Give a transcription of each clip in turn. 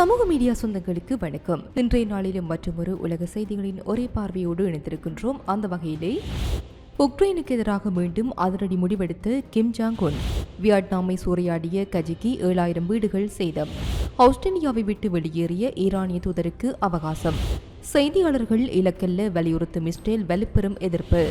சமூக மீடியா சொந்தங்களுக்கு வணக்கம். இன்றைய நாளிலும் மற்றொரு உலக செய்திகளின் ஒரே பார்வையோடு இணைந்திருக்கின்றோம். அந்த வகையிலே உக்ரைனுக்கு எதிராக மீண்டும் அதிரடி முடிவெடுத்த கிம் ஜாங் உன் வியட்நாமை சூறையாடிய கஜிக்கு ஏழாயிரம் வீடுகள் சேதம். ஆஸ்திரேலியாவை விட்டு வெளியேறிய ஈரானிய தூதருக்கு அவகாசம். செய்தியாளர்கள் இலக்கல்ல வலியுறுத்தும் இஸ்ரேல் வலுப்பெறும் எதிர்ப்பு.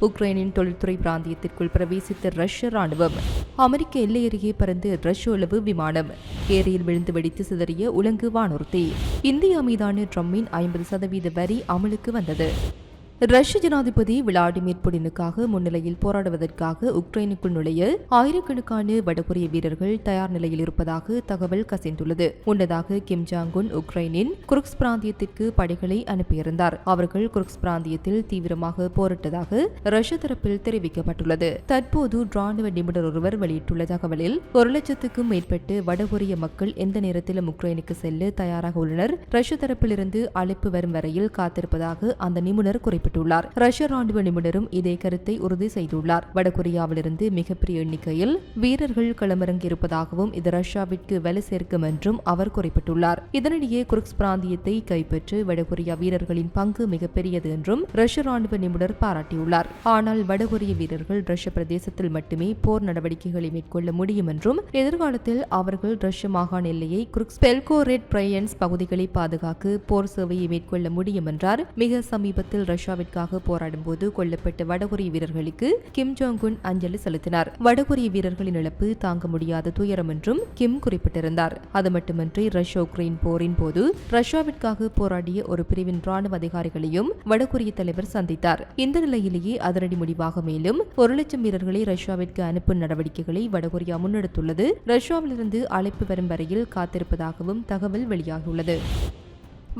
உக்ரைனின் தொழில்துறை பிராந்தியத்திற்குள் பிரவேசித்த ரஷ்ய ராணுவம் அமெரிக்க எல்லையருகே பறந்து ரஷ்ய உளவு விமானம் ஏரியில் விழுந்து வெடித்து சிதறிய உலங்கு வானூர்த்தி இந்தியா மீதான ட்ரம்பின் ஐம்பது சதவீத வரி அமலுக்கு வந்தது. ரஷ்ய ஜனாதிபதி விளாடிமிர் புடினுக்காக முன்னிலையில் போராடுவதற்காக உக்ரைனுக்குள் நுழைய ஆயிரக்கணக்கான வடகொரிய வீரர்கள் தயார் நிலையில் இருப்பதாக தகவல் கசிந்துள்ளது. முன்னதாக கிம் ஜாங் உன் உக்ரைனின் குருக்ஸ் பிராந்தியத்திற்கு படைகளை அனுப்பியிருந்தார். அவர்கள் குருக்ஸ் பிராந்தியத்தில் தீவிரமாக போரிட்டதாக ரஷ்ய தரப்பில் தெரிவிக்கப்பட்டுள்ளது. தற்போது ராணுவ நிபுணர் ஒருவர் வெளியிட்டுள்ள தகவலில் ஒரு லட்சத்துக்கும் மேற்பட்டு வடகொரிய மக்கள் எந்த நேரத்திலும் உக்ரைனுக்கு செல்ல தயாராக உள்ளனர். ரஷ்ய தரப்பிலிருந்து அழைப்பு வரும் வரையில் காத்திருப்பதாக அந்த நிபுணர் குறிப்பிட்டார் குறிப்பிட்டுள்ளார். ரஷ்ய ராணுவ நிபுணரும் இதே கருத்தை உறுதி செய்துள்ளார். வடகொரியாவிலிருந்து மிகப்பெரிய எண்ணிக்கையில் வீரர்கள் களமிறங்கியிருப்பதாகவும் இது ரஷ்யாவிற்கு வலு சேர்க்கும் என்றும் அவர் குறிப்பிட்டுள்ளார். இதனிடையே குருக்ஸ் பிராந்தியத்தை கைப்பற்று வடகொரியா வீரர்களின் பங்கு மிகப்பெரியது என்றும் ரஷ்ய ராணுவ நிபுணர் பாராட்டியுள்ளார். ஆனால் வடகொரிய வீரர்கள் ரஷ்ய பிரதேசத்தில் மட்டுமே போர் நடவடிக்கைகளை மேற்கொள்ள முடியும் என்றும் எதிர்காலத்தில் அவர்கள் ரஷ்ய மாகாண எல்லையை குருக்ஸ் பெல்கோரெட் பிரையன்ஸ் பகுதிகளை பாதுகாக்க போர் சேவையை மேற்கொள்ள முடியும் என்றார். மிக சமீபத்தில் ரஷ்யா ரஷ்யாவிற்காக போராடும் போது கொல்லப்பட்ட வடகொரிய வீரர்களுக்கு கிம் ஜோங் அஞ்சலி செலுத்தினார். வடகொரிய வீரர்களின் இழப்பு தாங்க முடியாத துயரம் என்றும் கிம் குறிப்பிட்டிருந்தார். அது மட்டுமின்றி ரஷ்யா உக்ரைன் போரின் போது ரஷ்யாவிற்காக போராடிய ஒரு பிரிவின் ராணுவ அதிகாரிகளையும் வடகொரிய தலைவர் சந்தித்தார். இந்த நிலையிலேயே அதிரடி முடிவாக மேலும் ஒரு லட்சம் வீரர்களை ரஷ்யாவிற்கு அனுப்பும் நடவடிக்கைகளை வடகொரியா முன்னெடுத்துள்ளது. ரஷ்யாவிலிருந்து அழைப்பு வரும் வரையில் காத்திருப்பதாகவும் தகவல் வெளியாகியுள்ளது.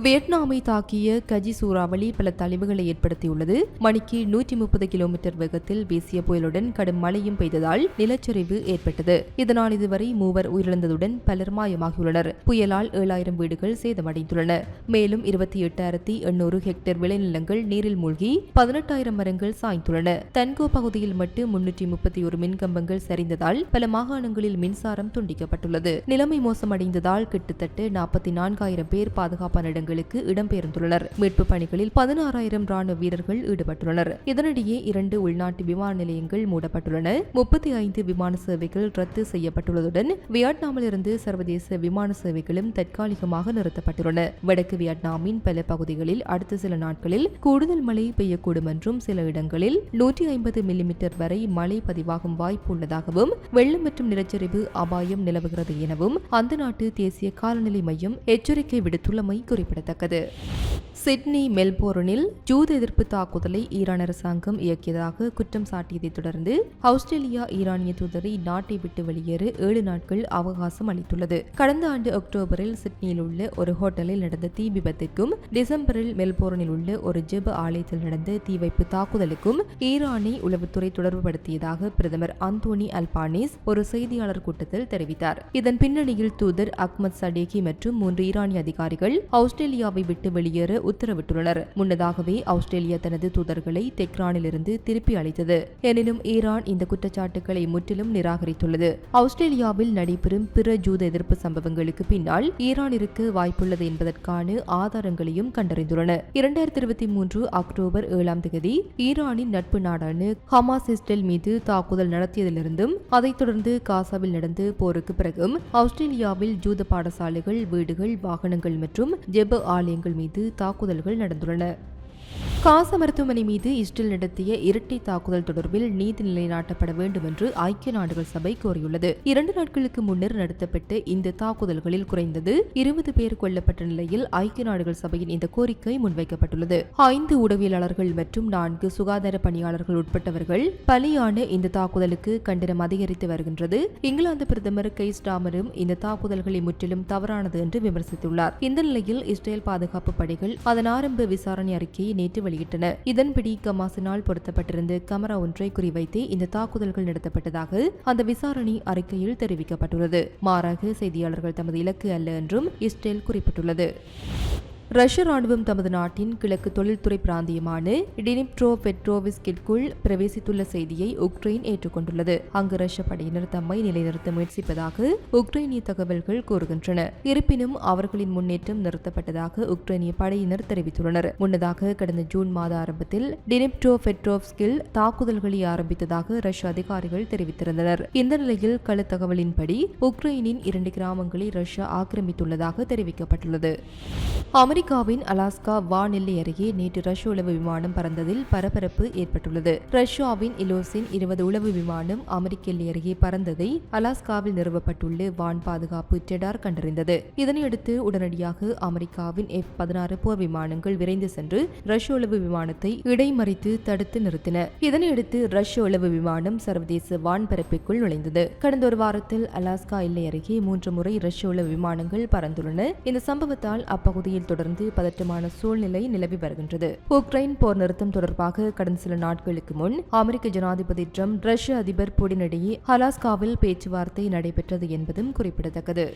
வியட்நாமை தாக்கிய கஜி சூறாவளி பல தழிவுகளை ஏற்படுத்தியுள்ளது. மணிக்கு நூற்றி முப்பது கிலோமீட்டர் வேகத்தில் வீசிய புயலுடன் கடும் மழையும் பெய்ததால் நிலச்சரிவு ஏற்பட்டது. இதனால் இதுவரை மூவர் உயிரிழந்ததுடன் பலர் மாயமாகியுள்ளனர். புயலால் ஏழாயிரம் வீடுகள் சேதமடைந்துள்ளன. மேலும் இருபத்தி எட்டாயிரத்தி எண்ணூறு ஹெக்டேர் விளைநிலங்கள் நீரில் மூழ்கி பதினெட்டாயிரம் மரங்கள் சாய்ந்துள்ளன. தன்கோ பகுதியில் மட்டும் முன்னூற்றி முப்பத்தி ஒரு மின்கம்பங்கள் சரிந்ததால் பல மாகாணங்களில் மின்சாரம் துண்டிக்கப்பட்டுள்ளது. நிலைமை மோசமடைந்ததால் கிட்டத்தட்ட நாற்பத்தி நான்காயிரம் பேர் பாதுகாப்பான இடங்கள் இடங்களுக்கு இடம்பெயர்ந்துள்ளனர். மீட்பு பணிகளில் பதினாறாயிரம் ராணுவ வீரர்கள் ஈடுபட்டுள்ளனர். இதனிடையே இரண்டு உள்நாட்டு விமான நிலையங்கள் மூடப்பட்டுள்ளன. முப்பத்தி ஐந்து விமான சேவைகள் ரத்து செய்யப்பட்டுள்ளதுடன் வியட்நாமிலிருந்து சர்வதேச விமான சேவைகளும் தற்காலிகமாக நிறுத்தப்பட்டுள்ளன. வடக்கு வியட்நாமின் பல பகுதிகளில் அடுத்த சில நாட்களில் கூடுதல் மழை பெய்யக்கூடும் என்றும் சில இடங்களில் நூற்றி ஐம்பது மில்லிமீட்டர் வரை மழை பதிவாகும் வாய்ப்பு உள்ளதாகவும் வெள்ளம் மற்றும் நிலச்சரிவு அபாயம் நிலவுகிறது எனவும் அந்த நாட்டு தேசிய காலநிலை மையம் எச்சரிக்கை விடுத்துள்ளமை குறிப்பிட்டார் குறிப்பிடத்தக்கது சிட்னி மெல்போர்னில் ஜூத எதிர்ப்பு தாக்குதலை ஈரான் அரசாங்கம் இயக்கியதாக குற்றம் சாட்டியதைத் தொடர்ந்து ஆஸ்திரேலியா ஈரானிய தூதரை நாட்டை விட்டு வெளியேற ஏழு நாட்கள் அவகாசம் அளித்துள்ளது. கடந்த ஆண்டு அக்டோபரில் சிட்னியில் உள்ள ஒரு ஹோட்டலில் நடந்த தீ விபத்திற்கும் டிசம்பரில் மெல்போர்னில் உள்ள ஒரு ஜெப ஆலயத்தில் நடந்த தீ வைப்பு தாக்குதலுக்கும் ஈரானை உளவுத்துறை தொடர்புபடுத்தியதாக பிரதமர் அந்தோனி அல்பானிஸ் ஒரு செய்தியாளர் கூட்டத்தில் தெரிவித்தார். இதன் பின்னணியில் தூதர் அக்மத் சடேகி மற்றும் மூன்று ஈரானிய அதிகாரிகள் ஆஸ்திரேலியாவை விட்டு வெளியேற உத்தரவிட்டுள்ளனர். முன்னதாகவே ஆஸ்திரேலியா தனது தூதர்களை தெக்ரானிலிருந்து திருப்பி அளித்தது எனினும் ஈரான் இந்த குற்றச்சாட்டுகளை முற்றிலும் நிராகரித்துள்ளது. ஆஸ்திரேலியாவில் நடைபெறும் பிற ஜூத எதிர்ப்பு சம்பவங்களுக்கு பின்னால் ஈரானிற்கு வாய்ப்புள்ளது என்பதற்கான ஆதாரங்களையும் கண்டறிந்துள்ளன. இரண்டாயிரத்தி இருபத்தி மூன்று அக்டோபர் ஏழாம் தேதி ஈரானின் நட்பு நாடான ஹமாஸ் இஸ்ரேல் மீது தாக்குதல் நடத்தியதிலிருந்தும் அதைத் தொடர்ந்து காசாவில் நடந்து போருக்கு பிறகும் ஆஸ்திரேலியாவில் ஜூத பாடசாலைகள் வீடுகள் வாகனங்கள் மற்றும் ஜெப் ஆலயங்கள் மீது தாக்குதல்கள் நடந்துள்ளன. காச மருத்துவமனை மீது இஸ்ரேல் நடத்திய இரட்டை தாக்குதல் தொடர்பில் நீதி நிலைநாட்டப்பட வேண்டும் என்று ஐக்கிய நாடுகள் சபை கோரியுள்ளது. இரண்டு நாட்களுக்கு முன்னர் நடத்தப்பட்ட இந்த தாக்குதல்களில் குறைந்தது இருபது பேர் கொல்லப்பட்ட நிலையில் ஐக்கிய நாடுகள் சபையின் இந்த கோரிக்கை முன்வைக்கப்பட்டுள்ளது. ஐந்து உடவியலாளர்கள் மற்றும் நான்கு சுகாதார பணியாளர்கள் உட்பட்டவர்கள் பலியான இந்த தாக்குதலுக்கு கண்டனம் அதிகரித்து வருகின்றது. இங்கிலாந்து பிரதமர் கை ஸ்டாமரும் இந்த தாக்குதல்களை முற்றிலும் தவறானது என்று விமர்சித்துள்ளார். இந்த நிலையில் இஸ்ரேல் பாதுகாப்பு படைகள் அதன் ஆரம்ப விசாரணை அறிக்கையை நேற்று வெளியிட்டன. இதன்படி கமாசினால் பொருத்தப்பட்டிருந்த கமரா ஒன்றை குறிவைத்தே இந்த தாக்குதல்கள் நடத்தப்பட்டதாக அந்த விசாரணை அறிக்கையில் தெரிவிக்கப்பட்டுள்ளது. மாறாக செய்தியாளர்கள் தமது இலக்கு அல்ல என்றும் இஸ்ரேல் குறிப்பிட்டுள்ளது. ரஷ்ய ராணுவம் தமது நாட்டின் கிழக்கு தொழில்துறை பிராந்தியமான டினிப்ட்ரோ பெட்ரோவிஸ்கிற்குள் பிரவேசித்துள்ள செய்தியை உக்ரைன் ஏற்றுக்கொண்டுள்ளது. அங்கு ரஷ்ய படையினர் தம்மை நிலைநிறுத்த முயற்சிப்பதாக உக்ரைனிய தகவல்கள் கூறுகின்றன. இருப்பினும் அவர்களின் முன்னேற்றம் நிறுத்தப்பட்டதாக உக்ரைனிய படையினர் தெரிவித்துள்ளனர். முன்னதாக கடந்த ஜூன் மாத ஆரம்பத்தில் டினிப்ட்ரோ பெட்ரோவ்ஸ்கில் தாக்குதல்களை ஆரம்பித்ததாக ரஷ்ய அதிகாரிகள் தெரிவித்திருந்தனர். இந்த நிலையில் கள தகவலின்படி உக்ரைனின் இரண்டு கிராமங்களை ரஷ்யா ஆக்கிரமித்துள்ளதாக தெரிவிக்கப்பட்டுள்ளது. அமெரிக்காவின் அலாஸ்கா வானெல்லை அருகே நேற்று ரஷ்ய உளவு விமானம் பறந்ததில் பரபரப்பு ஏற்பட்டுள்ளது. ரஷ்யாவின் இலோசின் இருபது உளவு விமானம் அமெரிக்க எல்லை அருகே பறந்ததை அலாஸ்காவில் நிறுவப்பட்டுள்ள வான் பாதுகாப்பு டெடார் கண்டறிந்தது. இதனையடுத்து உடனடியாக அமெரிக்காவின் எஃப் பதினாறு போர் விமானங்கள் விரைந்து சென்று ரஷ்ய உளவு விமானத்தை இடைமறித்து தடுத்து நிறுத்தின. இதனையடுத்து ரஷ்ய உளவு விமானம் சர்வதேச வான்பரப்பிற்குள் நுழைந்தது. கடந்த ஒரு வாரத்தில் அலாஸ்கா எல்லை அருகே மூன்று முறை ரஷ்ய உளவு விமானங்கள் பறந்துள்ளன. இந்த சம்பவத்தால் அப்பகுதியில் தொடர்ந்து பதற்றமான சூழ்நிலை நிலவி வருகின்றது. உக்ரைன் போர் நிறுத்தம் தொடர்பாக கடந்த சில நாட்களுக்கு முன் அமெரிக்க ஜனாதிபதி ட்ரம்ப் ரஷ்ய அதிபர் புடினிடையே அலாஸ்காவில் பேச்சுவார்த்தை நடைபெற்றது என்பதும் குறிப்பிடத்தக்கது.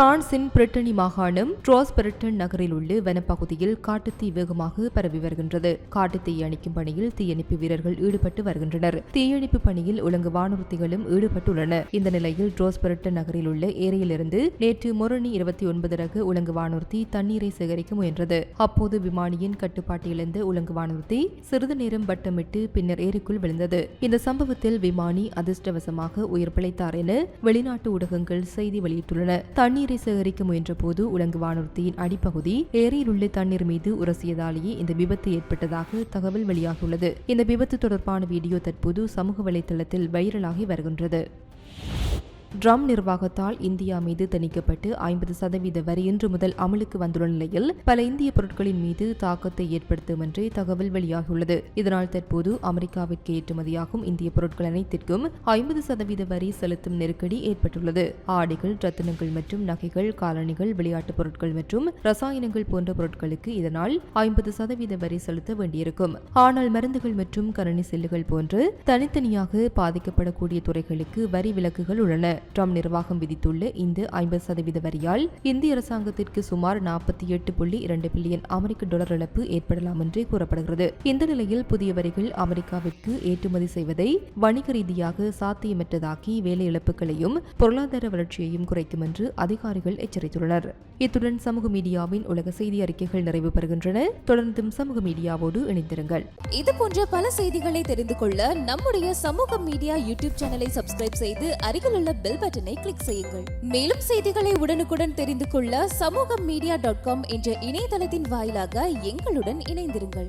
பிரான்சின் பிரிட்டனி மாகாணம் ட்ரோஸ்பெரிட்டன் நகரில் உள்ள வனப்பகுதியில் காட்டுத்தீ வேகமாக பரவி வருகின்றது. காட்டுத்தீயை அணிக்கும் பணியில் தீயணைப்பு வீரர்கள் ஈடுபட்டு வருகின்றனர். தீயணைப்பு பணியில் ஒழுங்கு வானூர்த்திகளும் ஈடுபட்டுள்ளன. இந்த நிலையில் ட்ரோஸ்பெரிட்டன் நகரில் உள்ள ஏரியிலிருந்து நேற்று முரணி இருபத்தி ஒன்பது ரக உலங்கு வானூர்த்தி தண்ணீரை சேகரிக்க முயன்றது. அப்போது விமானியின் கட்டுப்பாட்டை இழந்த உலங்கு வானூர்த்தி சிறிது நேரம் வட்டமிட்டு பின்னர் ஏரிக்குள் விழுந்தது. இந்த சம்பவத்தில் விமானி அதிர்ஷ்டவசமாக உயிர் பிழைத்தார் என வெளிநாட்டு ஊடகங்கள் செய்தி வெளியிட்டுள்ளன. தண்ணீர் சேகரிக்க முயன்றபோது உலங்கு வானூர்த்தியின் அடிப்பகுதி ஏரியில் உள்ள தண்ணீர் மீது உரசியதாலேயே இந்த விபத்து ஏற்பட்டதாக தகவல் வெளியாகியுள்ளது. இந்த விபத்து தொடர்பான வீடியோ தற்போது சமூக வலைதளத்தில் வைரலாகி வருகின்றது. ட்ரம் நிர்வாகத்தால் இந்தியா மீது திணிக்கப்பட்டு ஐம்பது சதவீத வரி இன்று முதல் அமலுக்கு வந்துள்ள நிலையில் பல இந்திய பொருட்களின் மீது தாக்கத்தை ஏற்படுத்தும் என்று தகவல் வெளியாகியுள்ளது. இதனால் தற்போது அமெரிக்காவிற்கு ஏற்றுமதியாகும் இந்திய பொருட்கள் அனைத்திற்கும் ஐம்பது சதவீத வரி செலுத்தும் நெருக்கடி ஏற்பட்டுள்ளது. ஆடைகள் ரத்தினங்கள் மற்றும் நகைகள் காலணிகள் விளையாட்டுப் பொருட்கள் மற்றும் ரசாயனங்கள் போன்ற பொருட்களுக்கு இதனால் ஐம்பது சதவீத வரி செலுத்த வேண்டியிருக்கும். ஆனால் மருந்துகள் மற்றும் கரணி செல்லுகள் போன்று தனித்தனியாக பாதிக்கப்படக்கூடிய துறைகளுக்கு வரி விலக்குகள் உள்ளன. ட்ரம்ப் நிர்வாகம் விதித்துள்ள இந்த ஐம்பது சதவீத வரியால் இந்திய அரசாங்கத்திற்கு சுமார் நாற்பத்தி எட்டு புள்ளி இரண்டு பில்லியன் அமெரிக்க டாலர் இழப்பு ஏற்படலாம் என்று கூறப்படுகிறது. இந்த நிலையில் புதிய வரிகள் அமெரிக்காவிற்கு ஏற்றுமதி செய்வதை வணிக ரீதியாக சாத்தியமற்றதாக்கி வேலை இழப்புகளையும் பொருளாதார வளர்ச்சியையும் குறைக்கும் என்று அதிகாரிகள் எச்சரித்துள்ளனர். இத்துடன் சமூக மீடியாவின் உலக செய்தி அறிக்கைகள் நிறைவு பெறுகின்றன. தொடர்ந்தும் சமூக மீடியாவோடு இணைந்திருங்கள். இது போன்ற பல செய்திகளை தெரிந்து கொள்ள நம்முடைய சமூக மீடியா யூடியூப் சேனலை சப்ஸ்கிரைப் செய்து அருகில் உள்ள பெல் பட்டனை கிளிக் செய்யுங்கள். மேலும் செய்திகளை உடனுக்குடன் தெரிந்து கொள்ள சமூக மீடியா டாட் காம் என்ற இணையதளத்தின் வாயிலாக எங்களுடன் இணைந்திருங்கள்.